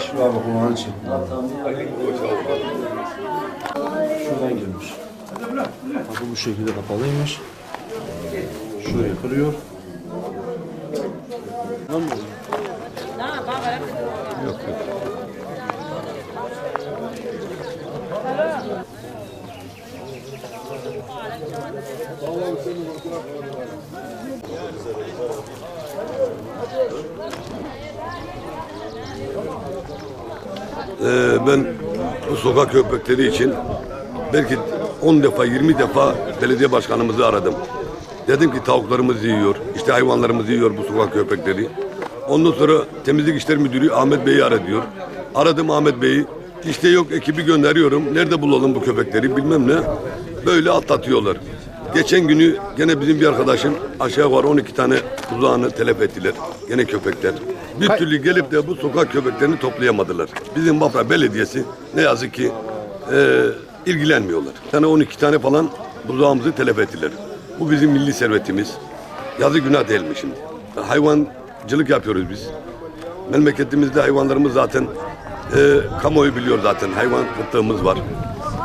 Şu abi kulağını çek. Şuradan girmiş. Kapı bu şekilde kapalıymış. Şurayı kırıyor. Yok yok. Ben bu sokak köpekleri için belki 10 defa 20 defa belediye başkanımızı aradım. Dedim ki tavuklarımızı yiyor, işte hayvanlarımızı yiyor bu sokak köpekleri. Ondan sonra temizlik işler müdürü Ahmet Bey'i ara diyor. Aradım Ahmet Bey'i. İşte yok ekibi gönderiyorum. Nerede bulalım bu köpekleri bilmem ne. Böyle atlatıyorlar. Geçen günü gene bizim bir arkadaşım aşağı var 12 tane uzağını telef ettiler. Gene köpekler. Bir türlü gelip de bu sokak köpeklerini toplayamadılar. Bizim Bafra Belediyesi ne yazık ki e, ilgilenmiyorlar. Tane 12 tane falan buzağımızı telef ettiler. Bu bizim milli servetimiz. Yazı günah değil mi şimdi? Hayvancılık yapıyoruz biz. Memleketimizde hayvanlarımız zaten e, kamuoyu biliyor zaten hayvan kıtlığımız var.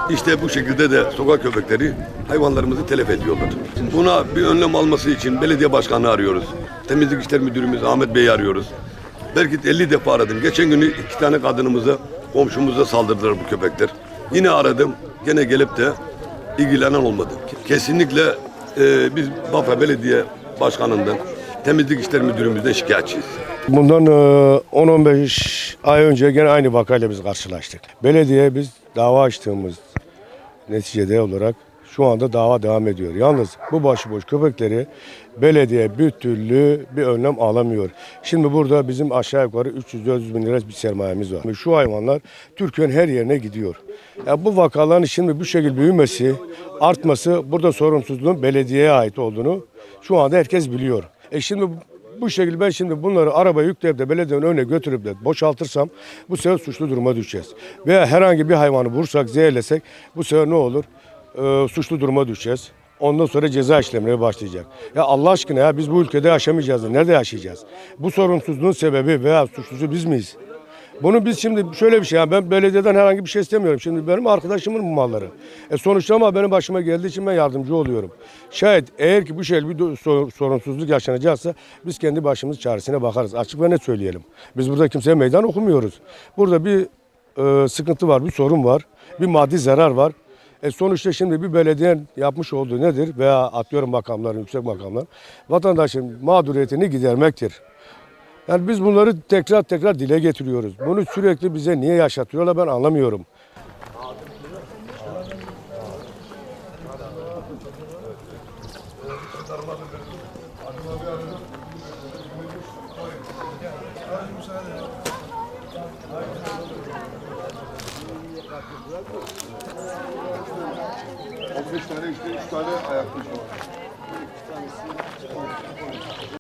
İşte bu şekilde de sokak köpekleri hayvanlarımızı telef ediyorlar. Buna bir önlem alması için belediye başkanı arıyoruz. Temizlik işler müdürümüz Ahmet Bey'i arıyoruz. Belki 50 defa aradım. Geçen günü iki tane kadınımıza, komşumuza saldırdılar bu köpekler. Yine aradım. Gene gelip de ilgilenen olmadı. Kesinlikle e, biz Bafra Belediye Başkanı'ndan, Temizlik İşler Müdürümüzden şikayetçiyiz. Bundan e, 10-15 ay önce gene aynı vakayla biz karşılaştık. Belediye biz dava açtığımız neticede olarak şu anda dava devam ediyor. Yalnız bu başıboş köpekleri belediye bir türlü bir önlem alamıyor. Şimdi burada bizim aşağı yukarı 300-400 bin lira bir sermayemiz var. Şu hayvanlar Türkiye'nin her yerine gidiyor. Ya bu vakaların şimdi bu şekilde büyümesi, artması burada sorumsuzluğun belediyeye ait olduğunu şu anda herkes biliyor. E şimdi bu şekilde ben şimdi bunları arabaya yükleyip de belediyenin önüne götürüp de boşaltırsam bu sefer suçlu duruma düşeceğiz. Veya herhangi bir hayvanı vursak, zehirlesek bu sefer ne olur? Ee, suçlu duruma düşeceğiz. Ondan sonra ceza işlemleri başlayacak. Ya Allah aşkına ya biz bu ülkede yaşamayacağız. da Nerede yaşayacağız? Bu sorumsuzluğun sebebi veya suçlusu biz miyiz? Bunu biz şimdi şöyle bir şey yani ben belediyeden herhangi bir şey istemiyorum. Şimdi benim arkadaşımın bu malları. E sonuçta ama benim başıma geldiği için ben yardımcı oluyorum. Şayet eğer ki bu şekilde bir sorunsuzluk yaşanacaksa biz kendi başımız çaresine bakarız. Açık ve net söyleyelim. Biz burada kimseye meydan okumuyoruz. Burada bir e, sıkıntı var, bir sorun var, bir maddi zarar var. E sonuçta şimdi bir belediyenin yapmış olduğu nedir? Veya atıyorum makamların, yüksek makamlar. Vatandaşın mağduriyetini gidermektir. Yani biz bunları tekrar tekrar dile getiriyoruz. Bunu sürekli bize niye yaşatıyorlar ben anlamıyorum. beş tane işte üç tane ayaklı var.